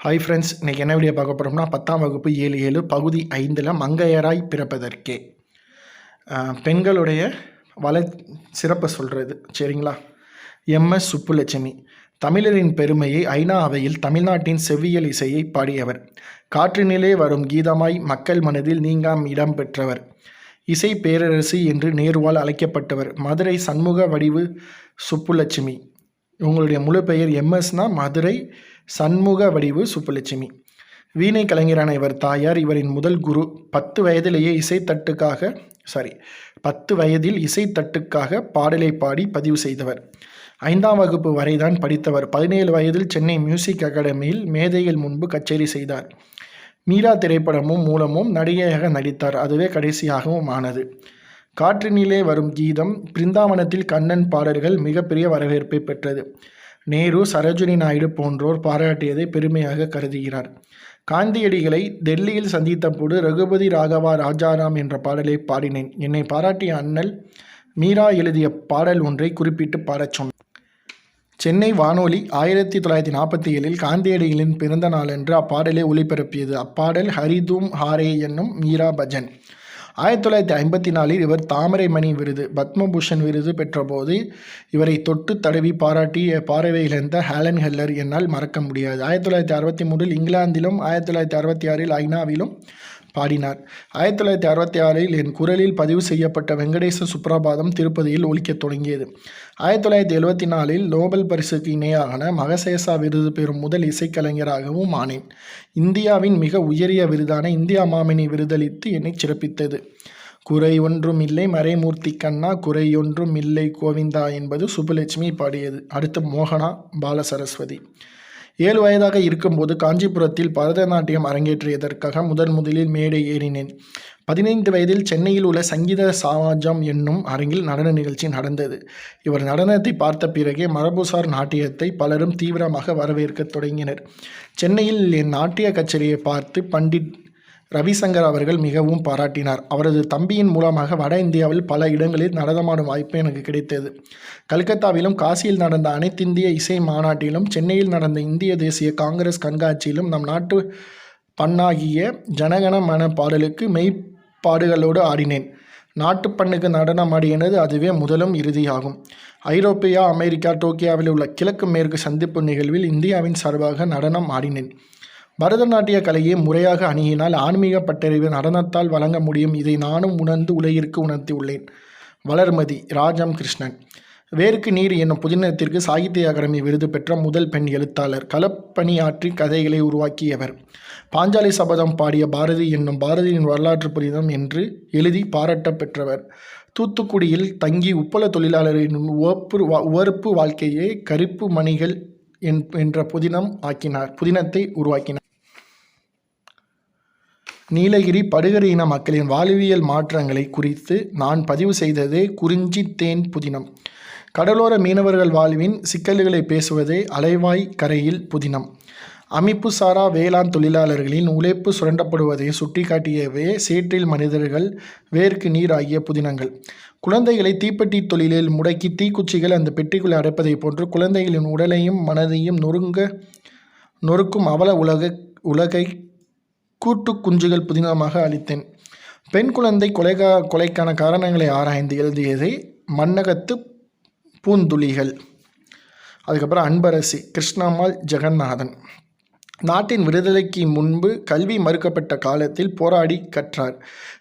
Hi friends இன்றைக்கி என்ன video பார்க்க போகிறோம்னா பத்தாம் வகுப்பு ஏழு ஏழு பகுதி ஐந்தில் மங்கையராய் பிறப்பதற்கே. பெண்களுடைய வள சிறப்பை சொல்கிறது சரிங்களா? எம்எஸ் சுப்புலட்சுமி தமிழரின் பெருமையை ஐநா அவையில் தமிழ்நாட்டின் செவ்வியல் இசையை பாடியவர். காற்றினிலே வரும் கீதமாய் மக்கள் மனதில் நீங்காம் இடம் பெற்றவர். இசை பேரரசு என்று நேருவால் அழைக்கப்பட்டவர். மதுரை சண்முக வடிவு சுப்புலட்சுமி. உங்களுடைய முழு பெயர் எம்எஸ்னா மதுரை சண்முக வடிவு சுப்புலட்சுமி. வீணை கலைஞரான இவர் தாயார் இவரின் முதல் குரு. பத்து வயதிலேயே இசைத்தட்டுக்காக சாரி பத்து வயதில் இசைத்தட்டுக்காக பாடலை பாடி பதிவு செய்தவர். ஐந்தாம் வகுப்பு வரைதான் படித்தவர். பதினேழு வயதில் சென்னை மியூசிக் அகாடமியில் மேதைகள் முன்பு கச்சேரி செய்தார். மீரா திரைப்படமும் மூலமும் நடிகையாக நடித்தார். அதுவே கடைசியாகவும் ஆனது. காற்றினிலே வரும் கீதம் பிருந்தாவனத்தில் கண்ணன் பாடல்கள் மிகப்பெரிய வரவேற்பை பெற்றது. நேரு சரோஜினி நாயுடு போன்றோர் பாராட்டியதை பெருமையாக கருதுகிறார். காந்தியடிகளை டெல்லியில் சந்தித்தபோது ரகுபதி ராகவா ராஜாராம் என்ற பாடலை பாடினேன். என்னை பாராட்டிய அண்ணல் மீரா எழுதிய பாடல் ஒன்றை குறிப்பிட்டு பாடச் சொன்னார். சென்னை வானொலி ஆயிரத்தி தொள்ளாயிரத்தி நாற்பத்தி ஏழில் காந்தியடிகளின் பிறந்த நாளன்று அப்பாடலை ஒளிபரப்பியது. அப்பாடல் ஹரிதூம் ஹாரே என்னும் மீரா பஜன். ஆயிரத்தி தொள்ளாயிரத்தி ஐம்பத்தி நாலில் இவர் தாமரைமணி விருது பத்மபூஷன் விருது பெற்றபோது இவரை தொட்டு தடவி பாராட்டிய பார்வையிலிருந்த இழந்த ஹேலன் ஹெல்லர் என்னால் மறக்க முடியாது. ஆயிரத்தி தொள்ளாயிரத்தி அறுபத்தி மூன்றில் இங்கிலாந்திலும் ஆயிரத்தி தொள்ளாயிரத்தி அறுபத்தி ஆறில் ஐநாவிலும் பாடினார். ஆயிரத்தி தொள்ளாயிரத்தி அறுபத்தி ஆறில் என் குரலில் பதிவு செய்யப்பட்ட வெங்கடேச சுப்ரபாதம் திருப்பதியில் ஒலிக்கத் தொடங்கியது. ஆயிரத்தி தொள்ளாயிரத்தி எழுபத்தி நாலில் நோபல் பரிசுக்கு இணையான மகசேசா விருது பெறும் முதல் இசைக்கலைஞராகவும் ஆனேன். இந்தியாவின் மிக உயரிய விருதான இந்தியா மாமினி விருதளித்து என்னை சிறப்பித்தது. குறை ஒன்றும் இல்லை மறைமூர்த்தி கண்ணா குறை ஒன்றும் இல்லை கோவிந்தா என்பது சுப்புலட்சுமி பாடியது. அடுத்து மோகனா பாலசரஸ்வதி. ஏழு வயதாக இருக்கும்போது காஞ்சிபுரத்தில் பரதநாட்டியம் அரங்கேற்றியதற்காக முதன் முதலில் மேடை ஏறினேன். பதினைந்து வயதில் சென்னையில் உள்ள சங்கீத சமாஜம் என்னும் அரங்கில் நடன நிகழ்ச்சி நடந்தது. இவர் நடனத்தை பார்த்த பிறகே மரபுசார் நாட்டியத்தை பலரும் தீவிரமாக வரவேற்கத் தொடங்கினர். சென்னையில் என் நாட்டிய கச்சேரியை பார்த்து பண்டிட் ரவிசங்கர் அவர்கள் மிகவும் பாராட்டினார். அவரது தம்பியின் மூலமாக வட இந்தியாவில் பல இடங்களில் நடனமாடும் வாய்ப்பு எனக்கு கிடைத்தது. கல்கத்தாவிலும் காசியில் நடந்த அனைத்திந்திய இசை மாநாட்டிலும் சென்னையில் நடந்த இந்திய தேசிய காங்கிரஸ் கண்காட்சியிலும் நம் நாட்டு பண்ணாகிய ஜனகண மன பாடலுக்கு மெய்ப்பாடுகளோடு ஆடினேன். நாட்டுப்பண்ணுக்கு நடனம் அதுவே முதலும் இறுதியாகும். ஐரோப்பியா அமெரிக்கா டோக்கியோவில் உள்ள கிழக்கு மேற்கு சந்திப்பு நிகழ்வில் இந்தியாவின் சார்பாக நடனம் ஆடினேன். பரதநாட்டிய கலையை முறையாக அணுகினால் ஆன்மீக பட்டறிவு நடனத்தால் வழங்க முடியும். இதை நானும் உணர்ந்து உலகிற்கு உணர்த்தியுள்ளேன் வளர்மதி ராஜம் கிருஷ்ணன். வேர்க்கு நீர் என்னும் புதினத்திற்கு சாகித்ய அகாடமி விருது பெற்ற முதல் பெண் எழுத்தாளர் களப்பணியாற்றி கதைகளை உருவாக்கியவர். பாஞ்சாலி சபதம் பாடிய பாரதி என்னும் பாரதியின் வரலாற்று புதினம் என்று எழுதி பாராட்ட பெற்றவர். தூத்துக்குடியில் தங்கி உப்பள தொழிலாளரின் உவப்பு வா- உவர்ப்பு வாழ்க்கையை கருப்பு மணிகள் என்- என்ற புதினம் ஆக்கினார் புதினத்தை உருவாக்கினார். நீலகிரி படுகர் இன மக்களின் வாழ்வியல் மாற்றங்களை குறித்து நான் பதிவு செய்ததே குறிஞ்சி தேன் புதினம். கடலோர மீனவர்கள் வாழ்வின் சிக்கல்களை பேசுவதே அலைவாய் கரையில் புதினம். அமைப்பு சாரா வேளாண் தொழிலாளர்களின் உழைப்பு சுரண்டப்படுவதை சுட்டிக்காட்டியவே சேற்றில் மனிதர்கள் வேர்க்கு நீர் ஆகிய புதினங்கள். குழந்தைகளை தீப்பெட்டி தொழிலில் முடக்கி தீக்குச்சிகள் அந்த பெட்டிக்குள் அடைப்பதைப் போன்று குழந்தைகளின் உடலையும் மனதையும் நொறுங்க நொறுக்கும் அவல உலக உலகை கூட்டு குஞ்சுகள் புதினமாக அளித்தேன் பெண் குழந்தை கொலைகா கொலைக்கான காரணங்களை ஆராய்ந்து எழுதியதை மன்னகத்து பூந்துளிகள். அதுக்கப்புறம் அன்பரசி கிருஷ்ணம்மாள் ஜெகநாதன். நாட்டின் விடுதலைக்கு முன்பு கல்வி மறுக்கப்பட்ட காலத்தில் போராடி கற்றார்.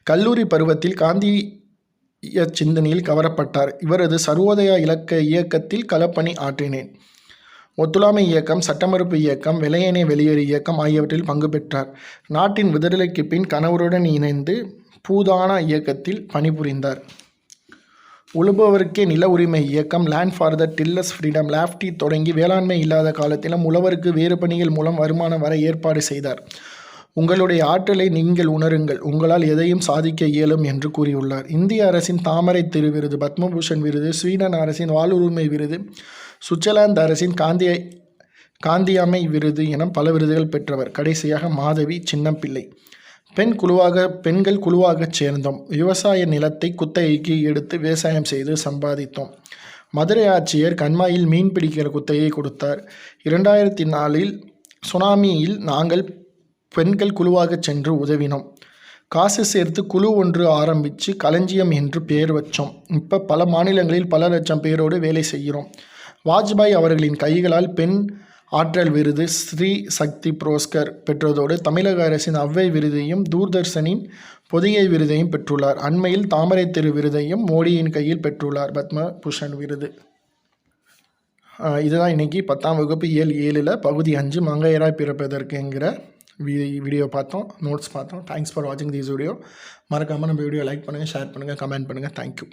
கல்லூரி பருவத்தில் காந்திய சிந்தனையில் கவரப்பட்டார். இவரது சர்வோதயா இலக்க இயக்கத்தில் களப்பணி ஆற்றினேன். ஒத்துழைமை இயக்கம் சட்டமறுப்பு இயக்கம் வெள்ளையனே வெளியேறு இயக்கம் ஆகியவற்றில் பங்கு பெற்றார். நாட்டின் விடுதலைக்கு பின் கணவருடன் இணைந்து பூதானா இயக்கத்தில் பணிபுரிந்தார். உழுபவருக்கே நில உரிமை இயக்கம் land for the tillers freedom LAFTI தொடங்கி வேளாண்மை இல்லாத காலத்திலும் உழவருக்கு வேறு பணிகள் மூலம் வருமானம் வர ஏற்பாடு செய்தார். உங்களுடைய ஆற்றலை நீங்கள் உணருங்கள் உங்களால் எதையும் சாதிக்க இயலும் என்று கூறியுள்ளார். இந்திய அரசின் தாமரை திரு விருது பத்மபூஷன் விருது ஸ்வீடன் அரசின் வாழ்வுரிமை விருது சுவிட்சர்லாந்து அரசின் காந்திய காந்தியாமை விருது என பல விருதுகள் பெற்றவர். கடைசியாக மாதவி சின்னம்பிள்ளை பெண் குழுவாக பெண்கள் குழுவாகச் சேர்ந்தோம். விவசாய நிலத்தை குத்தகைக்கு எடுத்து விவசாயம் செய்து சம்பாதித்தோம். மதுரை ஆட்சியர் கண்மாயில் மீன் பிடிக்கிற குத்தகையை கொடுத்தார். இரண்டாயிரத்தி நாலில் சுனாமியில் நாங்கள் பெண்கள் குழுவாக சென்று உதவினோம். காசு சேர்த்து குழு ஒன்று ஆரம்பித்து களஞ்சியம் என்று பெயர் வச்சோம். இப்போ பல மாநிலங்களில் பல லட்சம் பேரோடு வேலை செய்கிறோம். வாஜ்பாய் அவர்களின் கைகளால் பெண் ஆற்றல் விருது ஸ்ரீ சக்தி புரோஸ்கர் பெற்றதோடு தமிழக அரசின் அவ்வை விருதையும் தூர்தர்ஷனின் பொதிகை விருதையும் பெற்றுள்ளார். அண்மையில் தாமரை தெரு விருதையும் மோடியின் கையில் பெற்றுள்ளார். பத்ம பூஷன் விருது இதுதான் இன்னைக்கு பத்தாம் வகுப்பு இயல் ஏழில் பகுதி அஞ்சு மங்கையராய் பிறப்பதற்குங்கிற வீ வீடியோ பார்த்தோம். நோட்ஸ் பார்த்தோம். தேங்க்ஸ் ஃபார் வாட்சிங் திஸ் வீடியோ மறக்காமல் நம்ம வீடியோ லைக் பண்ணுங்கள் ஷேர் பண்ணுங்கள் கமெண்ட் பண்ணுங்கள் தேங்க்யூ